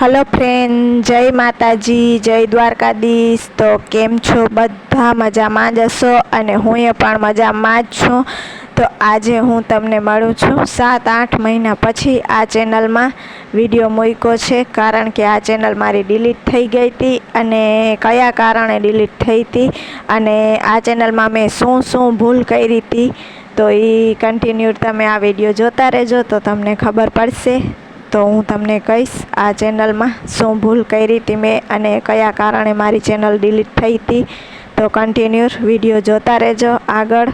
Hello friend જય માતાજી, જય દ્વારકાધીશ. તો કેમ છો? બધા મજામાં જ હશો અને હું એ પણ મજામાં જ છું. તો આજે હું તમને મળું છું. સાત, આઠ મહિના પછી આ ચેનલમાં વીડિયો મૂક્યો છે. કારણ કે આ ચેનલ મારી ડિલીટ થઈ ગઈ હતી અને કયા કારણે ડિલીટ થઈ હતી અને આ ચેનલમાં મેં શું શું ભૂલ કરી હતી. તો એ કન્ટિન્યુ તમે આ વીડિયો જોતા રહેજો તો તમને ખબર પડશે. તો હું તમને કહીશ, આ ચેનલમાં શું ભૂલ કરી હતી મેં અને કયા કારણે મારી ચેનલ ડિલીટ થઈ હતી. તો કન્ટિન્યુ વીડિયો જોતા રહેજો આગળ.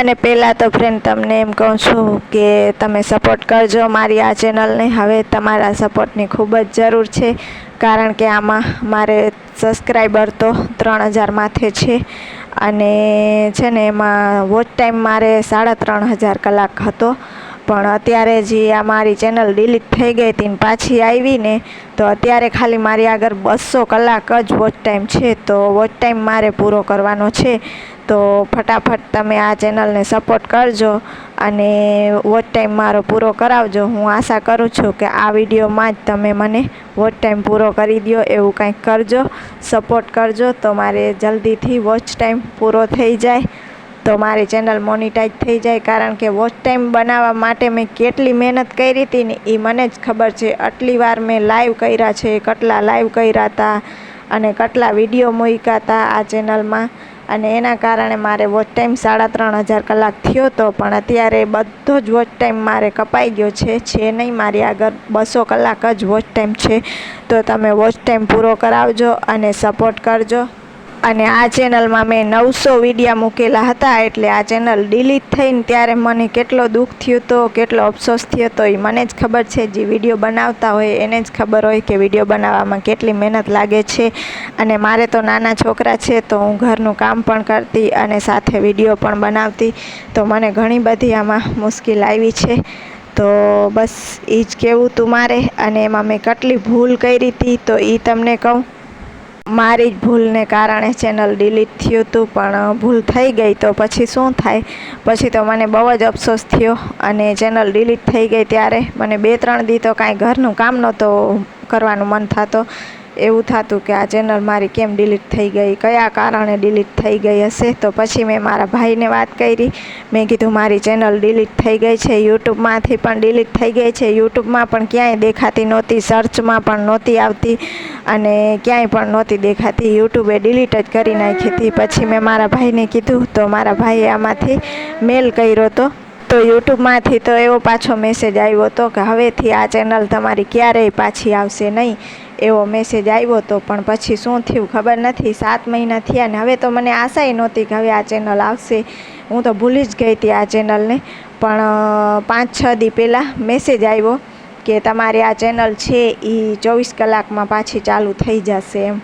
અને પહેલાં તો ફ્રેન્ડ તમને એમ કહું છું કે તમે સપોર્ટ કરજો મારી આ ચેનલને. હવે તમારા સપોર્ટની ખૂબ જ જરૂર છે, કારણ કે આમાં મારે સબસ્ક્રાઈબર તો ત્રણ હજાર માથે છે. અને છે ને એમાં વોચ ટાઈમ મારે સાડા ત્રણ હજાર કલાક હતો. પણ અત્યારે જે આ મારી ચેનલ ડિલીટ થઈ ગઈ હતી ને પાછી આવી ને, તો અત્યારે ખાલી મારી આગળ બસો કલાક જ વોચ ટાઈમ છે. તો વોચ ટાઈમ મારે પૂરો કરવાનો છે. તો ફટાફટ તમે આ ચેનલને સપોર્ટ કરજો અને વોચ ટાઈમ મારો પૂરો કરાવજો. હું આશા કરું છું કે આ વિડીયોમાં જ તમે મને વોચ ટાઈમ પૂરો કરી દો એવું કંઈક કરજો સપોર્ટ કરજો, તો મારે જલ્દીથી વોચ ટાઈમ પૂરો થઈ જાય. તો મારી ચેનલ મોનિટાઈઝ થઈ જાય કારણ કે વોચ ટાઈમ બનાવવા માટે મેં કેટલી મહેનત કરી હતી ને એ મને જ ખબર છે. આટલી વાર મેં લાઈવ કર્યા છે, કેટલા લાઈવ કર્યા હતા અને કેટલા વીડિયો મૂક્યા હતા આ ચેનલમાં. અને એના કારણે મારે વોચ ટાઈમ સાડા ત્રણ હજાર કલાક થયો હતો પણ અત્યારે બધો જ વોચ ટાઈમ મારે કપાઈ ગયો છે છે નહીં. મારી આગળ બસો કલાક જ વોચ ટાઈમ છે. તો તમે વોચ ટાઈમ પૂરો કરાવજો અને સપોર્ટ કરજો. અને આ ચેનલમાં મેં નવસો વિડીયા મૂકેલા હતા એટલે આ ચેનલ ડિલીટ થઈને ત્યારે મને કેટલો દુઃખ થયો હતો કેટલો અફસોસ થયો હતો એ મને જ ખબર છે. જે વીડિયો બનાવતા હોય એને જ ખબર હોય કે વીડિયો બનાવવામાં કેટલી મહેનત લાગે છે. અને મારે તો નાના છોકરા છે તો હું ઘરનું કામ પણ કરતી અને સાથે વીડિયો પણ બનાવતી. તો મને ઘણી બધી આમાં મુશ્કેલ આવી છે. તો બસ એ જ કહેવું તું મારે. અને એમાં મેં કેટલી ભૂલ કરી હતી તો એ તમને કહું. મારી જ ભૂલને કારણે ચેનલ ડિલીટ થયું હતું, પણ ભૂલ થઈ ગઈ તો પછી શું થાય? પછી તો મને બહુ જ અફસોસ થયો અને ચેનલ ડિલીટ થઈ ગઈ ત્યારે મને બે ત્રણ દી તો કાંઈ ઘરનું કામ નહોતો કરવાનું મન થતો. એવું થતું કે આ ચેનલ મારી કેમ ડિલીટ થઈ ગઈ? કયા કારણે ડિલીટ થઈ ગઈ હશે? તો પછી મેં મારા ભાઈને વાત કરી. મેં કીધું, મારી ચેનલ ડિલીટ થઈ ગઈ છે. યુટ્યુબમાંથી પણ ડિલીટ થઈ ગઈ છે. યુટ્યુબમાં પણ ક્યાંય દેખાતી નહોતી. સર્ચમાં પણ નહોતી આવતી અને ક્યાંય પણ નહોતી દેખાતી. યુટ્યુબે ડિલીટ જ કરી નાખી હતી. પછી મેં મારા ભાઈને કીધું, તો મારા ભાઈએ આમાંથી મેલ કર્યો હતો તો યુટ્યુબમાંથી તો એવો પાછો મેસેજ આવ્યો હતો કે, હવેથી આ ચેનલ તમારી ક્યારેય પાછી આવશે નહીં. એવો મેસેજ આવ્યો હતો પણ પછી શું થયું ખબર નથી. સાત મહિના થયા ને હવે તો મને આશાય નહોતી કે હવે આ ચેનલ આવશે. હું તો ભૂલી જ ગઈ હતી આ ચેનલને પણ પાંચ, છ દી પહેલાં મેસેજ આવ્યો કે તમારી આ ચેનલ છે એ ચોવીસ કલાકમાં પાછી ચાલુ થઈ જશે એમ.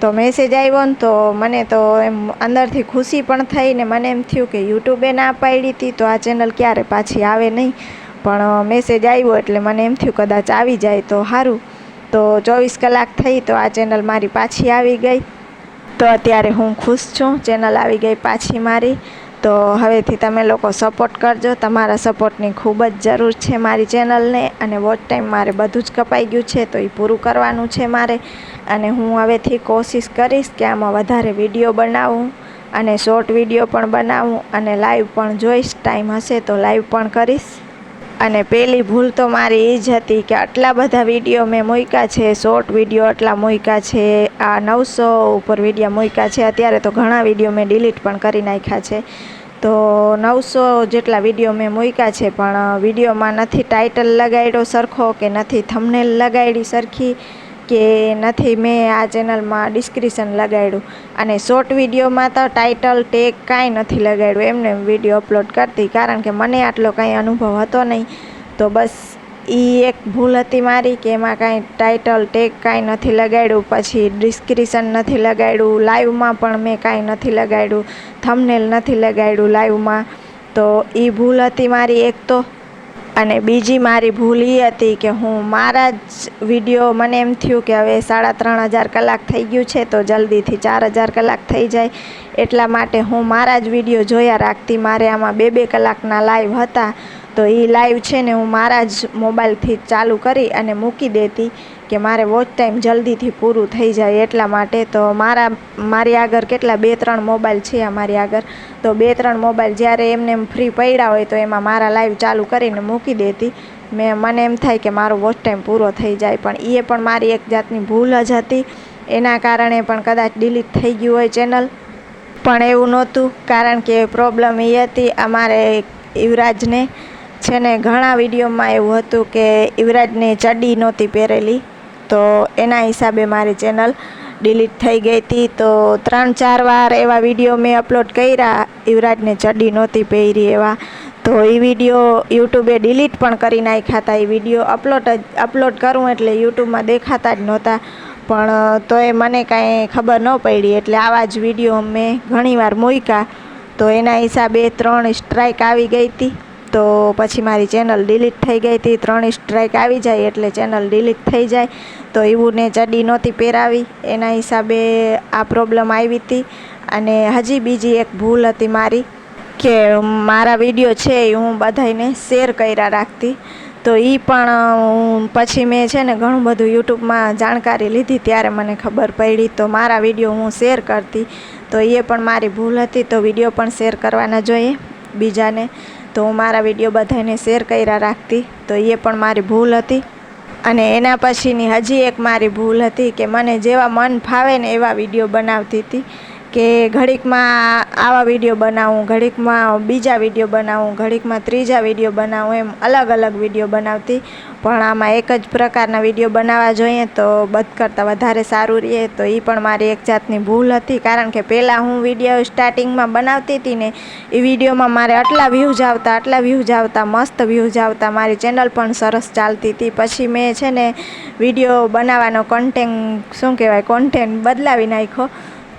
તો મેસેજ આવ્યો ને તો મને તો એમ અંદરથી ખુશી પણ થઈ ને મને એમ થયું કે યુટ્યુબે ના પાડી હતી તો આ ચેનલ ક્યારે પાછી આવે નહીં. પણ મેસેજ આવ્યો એટલે મને એમ થયું કદાચ આવી જાય તો સારું. તો ચોવીસ કલાક થઈ તો આ ચેનલ મારી પાછી આવી ગઈ. તો અત્યારે હું ખુશ છું, ચેનલ આવી ગઈ પાછી મારી. તો હવેથી તમે લોકો સપોર્ટ કરજો, તમારા સપોર્ટની ખૂબ જ જરૂર છે મારી ચેનલને અને વોચ ટાઈમ મારે બધું જ કપાઈ ગયું છે તો એ પૂરું કરવાનું છે મારે. અને હું હવેથી કોશિશ કરીશ કે આમાં વધારે વીડિયો બનાવું અને શોર્ટ વીડિયો પણ બનાવું અને લાઈવ પણ જોઈશ ટાઈમ હશે તો લાઈવ પણ કરીશ. અને પહેલી ભૂલ તો મારી એ જ હતી કે આટલા બધા વીડિયો મેં મૂક્યા છે શોર્ટ વીડિયો આટલા મૂક્યા છે, આ નવસો ઉપર વીડિયો મૂક્યા છે, અત્યારે તો ઘણા વીડિયો મેં ડિલીટ પણ કરી નાખ્યા છે. તો નવસો જેટલા વીડિયો મેં મૂક્યા છે, પણ વિડીયોમાં નથી ટાઇટલ લગાડ્યો સરખો કે નથી થમનેલ લગાડી સરખી? કે નથી, મેં આ ચેનલમાં ડિસ્ક્રિપ્શન લગાડ્યું. અને શોર્ટ વિડીયોમાં તો ટાઇટલ ટેગ કાંઈ નથી લગાડ્યું. એમને વીડિયો અપલોડ કરતી. કારણ કે મને આટલો કાંઈ અનુભવ હતો નહીં. તો બસ એ એક ભૂલ હતી મારી કે એમાં કાંઈ ટાઇટલ ટેગ કાંઈ નથી લગાડ્યું. પછી ડિસ્ક્રિપ્શન નથી લગાડ્યું. લાઈવમાં પણ મેં કાંઈ નથી લગાડ્યું. થમનેલ નથી લગાડ્યું લાઈવમાં તો એ ભૂલ હતી મારી એક તો. અને બીજી મારી ભૂલ એ હતી કે હું મારા જ વીડિયો, મને એમ થયું કે હવે સાડા ત્રણ હજાર કલાક થઈ ગયું છે, તો જલ્દીથી ચાર હજાર કલાક થઈ જાય. એટલા માટે હું મારા જ વીડિયો જોયા રાખતી. મારે આમાં બે બે કલાકના લાઈવ હતા. તો એ લાઈવ છે ને હું મારા જ મોબાઈલથી ચાલુ કરી અને મૂકી દેતી. કે મારે વોચ ટાઈમ જલ્દીથી પૂરું થઈ જાય એટલા માટે તો મારા, મારી આગળ કેટલા બે ત્રણ મોબાઈલ છે અમારી આગળ. તો બે ત્રણ મોબાઈલ જ્યારે એમને એમ ફ્રી પડ્યા હોય તો એમાં મારા લાઈવ ચાલુ કરીને મૂકી દેતી. મેં, મને એમ થાય કે મારો વોચ ટાઈમ પૂરો થઈ જાય, પણ એ પણ મારી એક જાતની ભૂલ જ હતી. એના કારણે પણ કદાચ ડિલીટ થઈ ગયું હોય ચેનલ પણ એવું નહોતું, કારણ કે પ્રોબ્લેમ એ હતી અમારે યુવરાજને છે ને ઘણા વિડીયોમાં એવું હતું કે યુવરાજને ચડ્ડી નહોતી પહેરેલી. તો એના હિસાબે મારી ચેનલ ડિલીટ થઈ ગઈ હતી. તો ત્રણ ચાર વાર એવા વીડિયો મેં અપલોડ કર્યા. યુવરાજને ચડ્ડી નહોતી પહેરી એવા. તો એ વીડિયો યુટ્યુબે ડિલીટ પણ કરી નાખ્યા હતા. એ વીડિયો અપલોડ જ, અપલોડ કરું એટલે યુટ્યુબમાં દેખાતા જ નહોતા. પણ તોય મને કાંઈ ખબર ન પડી. એટલે આવા જ વીડિયો મેં ઘણીવાર મૂક્યા. તો એના હિસાબે ત્રણ સ્ટ્રાઇક આવી ગઈ હતી. તો પછી મારી ચેનલ ડિલીટ થઈ ગઈ હતી. ત્રણ સ્ટ્રાઇક આવી જાય એટલે ચેનલ ડિલીટ થઈ જાય. તો એવું ને ચડી નહોતી પહેરાવી. એના હિસાબે આ પ્રોબ્લેમ આવી હતી. અને હજી બીજી એક ભૂલ હતી મારી કે મારા વીડિયો છે એ હું બધાને શેર કર્યા રાખતી. તો એ પણ પછી મેં છે ને ઘણું બધું યુટ્યુબમાં જાણકારી લીધી. ત્યારે મને ખબર પડી તો મારા વીડિયો હું શેર કરતી. તો એ પણ મારી ભૂલ હતી. તો વીડિયો પણ શેર કરવાના જોઈએ બીજાને. તો હું મારા વીડિયો બધાને શેર કર્યા રાખતી. તો એ પણ મારી ભૂલ હતી. અને એના પછીની હજી એક મારી ભૂલ હતી કે મને જેવા મન ફાવે ને એવા વીડિયો બનાવતી હતી. કે ઘડીકમાં આવા વીડિયો બનાવું, ઘડીકમાં બીજા વીડિયો બનાવું, ઘડીકમાં ત્રીજા વીડિયો બનાવું, એમ અલગ અલગ વીડિયો બનાવતી. પણ આમાં એક જ પ્રકારના વીડિયો બનાવવા જોઈએ તો બધ કરતાં વધારે સારું રહે. તો એ પણ મારી એક જાતની ભૂલ હતી. કારણ કે પહેલાં હું વીડિયો સ્ટાર્ટિંગમાં બનાવતી હતી ને એ વિડીયોમાં મારે આટલા વ્યૂઝ આવતા, આટલા વ્યૂઝ આવતા, મસ્ત વ્યૂઝ આવતા. મારી ચેનલ પણ સરસ ચાલતી હતી. પછી મેં છે ને, વીડિયો બનાવવાનો કન્ટેન્ટ શું કહેવાય કોન્ટેન્ટ બદલાવી નાખ્યો.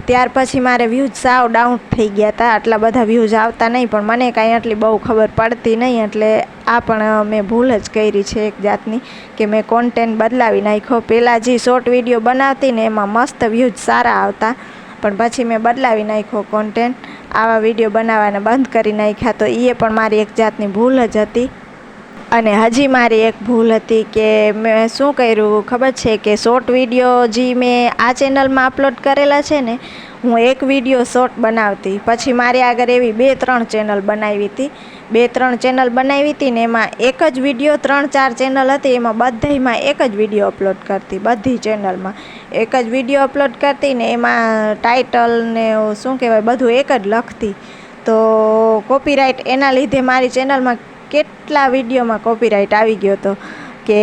ત્યાર પછી મારે વ્યૂઝ સાવ ડાઉન થઈ ગયા હતા આટલા બધા વ્યૂઝ આવતા નહીં, પણ મને કાંઈ આટલી બહુ ખબર પડતી નહીં. એટલે આ પણ મેં ભૂલ જ કરી છે એક જાતની, કે મેં કોન્ટેન્ટ બદલાવી નાખ્યો. પહેલાં જે શોર્ટ વીડિયો બનાવતી ને, એમાં મસ્ત વ્યૂઝ સારા આવતા. પણ પછી મેં બદલાવી નાખ્યો કોન્ટેન્ટ આવા વીડિયો બનાવવાના બંધ કરી નાખ્યા તો એ પણ મારી એક જાતની ભૂલ જ હતી. અને હજી મારી એક ભૂલ હતી કે મેં શું કર્યું? ખબર છે કે શોર્ટ વીડિયો જે મેં આ ચેનલમાં અપલોડ કરેલા છે ને, હું એક વીડિયો શોર્ટ બનાવતી. પછી મારી આગળ એવી બે, ત્રણ ચેનલ બનાવી હતી. બે, ત્રણ ચેનલ બનાવી હતી ને એમાં એક જ વીડિયો ત્રણ, ચાર ચેનલ હતી. એમાં બધામાં એક જ વીડિયો અપલોડ કરતી, બધી ચેનલમાં એક જ વીડિયો અપલોડ કરતી ને એમાં ટાઇટલ ને શું કહેવાય, બધું એક જ લખતી. તો કોપીરાઇટ એના લીધે મારી ચેનલમાં કેટલા વિડીયોમાં કોપીરાઇટ આવી ગયો હતો? કે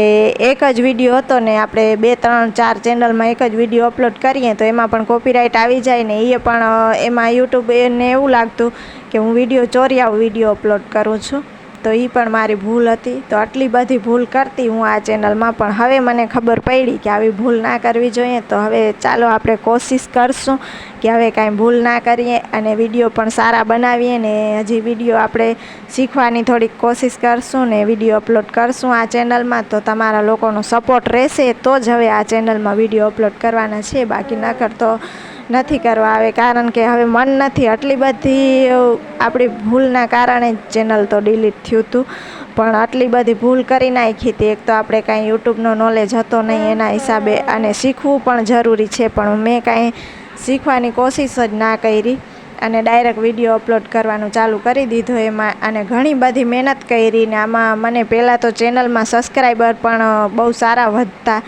એક જ વીડિયો હતો ને આપણે બે, ત્રણ, ચાર ચેનલમાં એક જ વીડિયો અપલોડ કરીએ તો એમાં પણ કોપીરાઇટ આવી જાય ને એ પણ એમાં યુટ્યુબ એને એવું લાગતું કે હું વીડિયો ચોર્યાવ વીડિયો અપલોડ કરું છું. તો એ પણ મારી ભૂલ હતી. તો આટલી બધી ભૂલ કરતી હું આ ચેનલમાં, પણ હવે મને ખબર પડી કે આવી ભૂલ ના કરવી જોઈએ. તો હવે ચાલો આપણે કોશિશ કરશું કે હવે કાંઈ ભૂલ ના કરીએ અને વીડિયો પણ સારા બનાવીએ ને હજી વીડિયો આપણે શીખવાની થોડીક કોશિશ કરશું ને વીડિયો અપલોડ કરશું આ ચેનલમાં. તો તમારા લોકોનો સપોર્ટ રહેશે તો જ હવે આ ચેનલમાં વીડિયો અપલોડ કરવાના છે. બાકી નકર તો નથી કરવા આવે, કારણ કે હવે મન નથી. આટલી બધી આપણી ભૂલના કારણે જ ચેનલ તો ડિલીટ થયું હતું. પણ આટલી બધી ભૂલ કરી નાખી હતી. એક તો આપણે કાંઈ યુટ્યુબનો નોલેજ હતો નહીં એના હિસાબે, અને શીખવું પણ જરૂરી છે. પણ મેં કાંઈ શીખવાની કોશિશ જ ના કરી. અને ડાયરેક્ટ વીડિયો અપલોડ કરવાનું ચાલુ કરી દીધું એમાં. અને ઘણી બધી મહેનત કરી ને આમાં મને પહેલાં તો ચેનલમાં સબસ્ક્રાઈબર પણ બહુ સારા વધતા.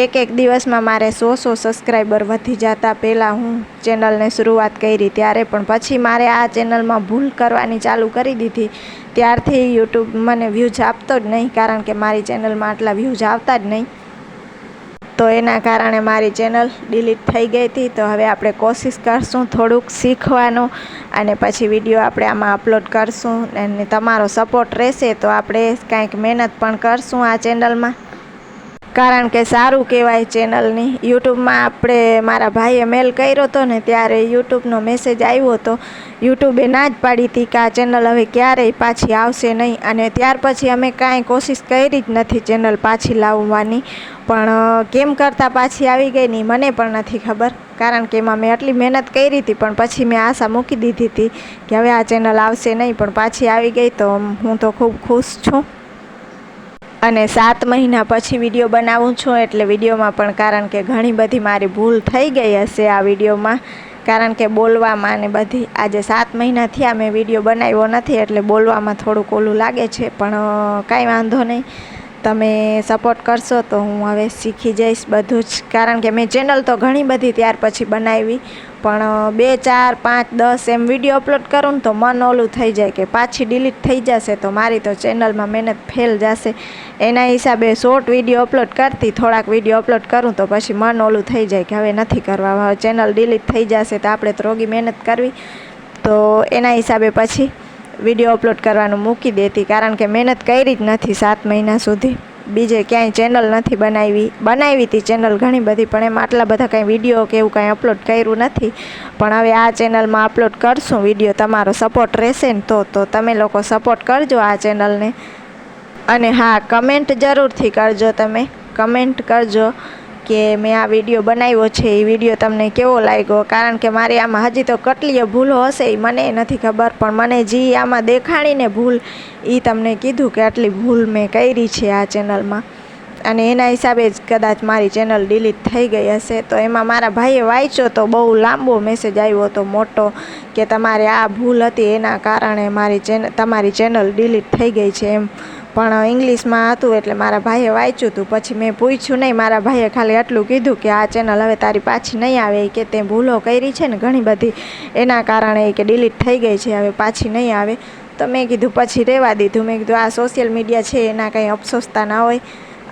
એક એક દિવસમાં મારે સો સો સબસ્ક્રાઈબર વધી જતા. પહેલાં હું ચેનલને શરૂઆત કરી ત્યારે પણ પછી મારે આ ચેનલમાં ભૂલ કરવાની ચાલુ કરી દીધી. ત્યારથી યુટ્યુબ મને વ્યૂઝ આપતો જ નહીં, કારણ કે મારી ચેનલમાં આટલા વ્યૂઝ આવતા જ નહીં. તો એના કારણે મારી ચેનલ ડિલીટ થઈ ગઈ હતી. તો હવે આપણે કોશિશ કરશું થોડુંક શીખવાનું અને પછી વીડિયો આપણે આમાં અપલોડ કરશું. અને તમારો સપોર્ટ રહેશે તો આપણે કાંઈક મહેનત પણ કરશું આ ચેનલમાં. કારણ કે સારું કહેવાય ચેનલની. યુટ્યુબમાં આપણે મારા ભાઈએ મેલ કર્યો હતો ને ત્યારે યુટ્યુબનો મેસેજ આવ્યો હતો. યુટ્યુબે ના જ પાડી હતી કે આ ચેનલ હવે ક્યારેય પાછી આવશે નહીં અને ત્યાર પછી અમે કાંઈ કોશિશ કરી જ નથી ચેનલ પાછી લાવવાની. પણ કેમ કરતાં પાછી આવી ગઈ નહીં મને પણ નથી ખબર. કારણ કે એમાં મેં આટલી મહેનત કરી હતી, પણ પછી મેં આશા મૂકી દીધી હતી કે હવે આ ચેનલ આવશે નહીં, પણ પાછી આવી ગઈ તો હું તો ખૂબ ખુશ છું. અને સાત મહિના પછી વીડિયો બનાવું છું એટલે વિડીયોમાં પણ કારણ કે ઘણી બધી મારી ભૂલ થઈ ગઈ હશે આ વિડીયોમાં. કારણ કે બોલવામાં ને બધી, આજે સાત મહિના થયા મેં વીડિયો બનાવ્યો નથી એટલે બોલવામાં થોડુંક ઓલું લાગે છે, પણ કાંઈ વાંધો નહીં. તમે સપોર્ટ કરશો તો હું હવે શીખી જઈશ બધું જ. કારણ કે મેં ચેનલ તો ઘણી બધી ત્યાર પછી બનાવી. પણ બે, ચાર, પાંચ, દસ એમ વીડિયો અપલોડ કરું ને તો મન ઓલું થઈ જાય કે પાછી ડિલીટ થઈ જશે તો મારી તો ચેનલમાં મહેનત ફેલ જશે. એના હિસાબે શોર્ટ વીડિયો અપલોડ કરતી, થોડાક વીડિયો અપલોડ કરું તો પછી મન ઓલું થઈ જાય કે હવે નથી કરવા. હવે ચેનલ ડિલીટ થઈ જશે તો આપણે તો રોગી મહેનત કરવી. તો એના હિસાબે પછી વીડિયો અપલોડ કરવાનું મૂકી દેતી, કારણ કે મહેનત કરી જ નથી સાત મહિના સુધી. બીજે ક્યાંય ચેનલ નથી બનાવી બનાવી હતી ચેનલ ઘણી બધી, પણ એમાં આટલા બધા કાંઈ વીડિયો કે એવું કાંઈ અપલોડ કર્યું નથી. પણ હવે આ ચેનલમાં અપલોડ કરશું વીડિયો, તમારો સપોર્ટ રહેશે ને તો તો તમે લોકો સપોર્ટ કરજો આ ચેનલને અને હા કમેન્ટ જરૂરથી કરજો તમે. કમેન્ટ કરજો. કે મેં આ વીડિયો બનાવ્યો છે, એ વીડિયો તમને કેવો લાગ્યો? કારણ કે મારી આમાં હજી તો કેટલીય ભૂલો હશે એ મને નથી ખબર, પણ મને જે આમાં દેખાણીને ભૂલ એ તમને કીધું કે આટલી ભૂલ મેં કરી છે આ ચેનલમાં. અને એના હિસાબે જ કદાચ મારી ચેનલ ડિલીટ થઈ ગઈ હશે. તો એમાં મારા ભાઈએ વાંચ્યો તો બહુ લાંબો મેસેજ આવ્યો હતો મોટો, કે તમારે આ ભૂલ હતી એના કારણે મારી ચેનલ તમારી ચેનલ ડિલીટ થઈ ગઈ છે એમ. પણ ઇંગ્લિશમાં હતું એટલે મારા ભાઈએ વાંચ્યું હતું પછી મેં પૂછ્યું નહીં, મારા ભાઈએ ખાલી આટલું કીધું કે આ ચેનલ હવે તારી પાછી નહીં આવે કે તે ભૂલો કરી છે ને ઘણી બધી. એના કારણે કે ડિલીટ થઈ ગઈ છે, હવે પાછી નહીં આવે. તો મેં કીધું પછી રહેવા દીધું મેં કીધું, આ સોશિયલ મીડિયા છે, એના કંઈ અફસોસતા ના હોય.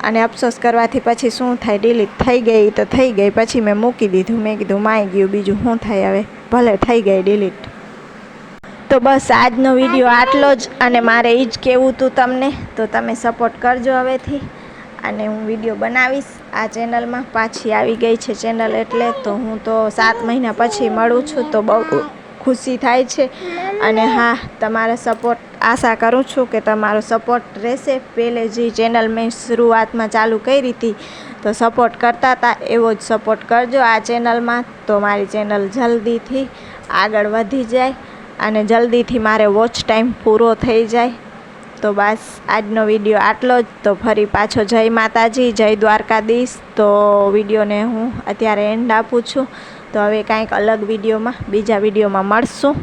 અને અફસોસ કરવાથી પછી શું થાય ડિલીટ થઈ ગઈ તો થઈ ગઈ. પછી મેં મૂકી દીધું. મેં કીધું માઈ ગયું, બીજું શું થાય હવે? ભલે થઈ ગઈ ડિલીટ તો બસ આજનો વીડિયો આટલો જ અને મારે એ જ કહેવું હતું તમને. તો તમે સપોર્ટ કરજો હવેથી. અને હું વીડિયો બનાવીશ આ ચેનલમાં. પાછી આવી ગઈ છે ચેનલ એટલે તો હું તો સાત મહિના પછી મળું છું તો બહુ ખુશી થાય છે. અને હા, તમારા સપોર્ટ આશા કરું છું કે તમારો સપોર્ટ રહેશે. પહેલે જે ચેનલ મેં શરૂઆતમાં ચાલુ કરી હતી તો સપોર્ટ કરતા હતા, એવો જ સપોર્ટ કરજો આ ચેનલમાં. તો મારી ચેનલ જલ્દીથી આગળ વધી જાય. અને જલ્દીથી મારે વોચ ટાઈમ પૂરો થઈ જાય. તો બસ, આજનો વીડિયો આટલો જ. તો ફરી પાછો જય માતાજી, જય દ્વારકાધીશ. તો વિડીયોને હું અત્યારે એન્ડ આપું છું. તો હવે કાંઈક અલગ વિડીયોમાં, બીજા વિડીયોમાં મળશું.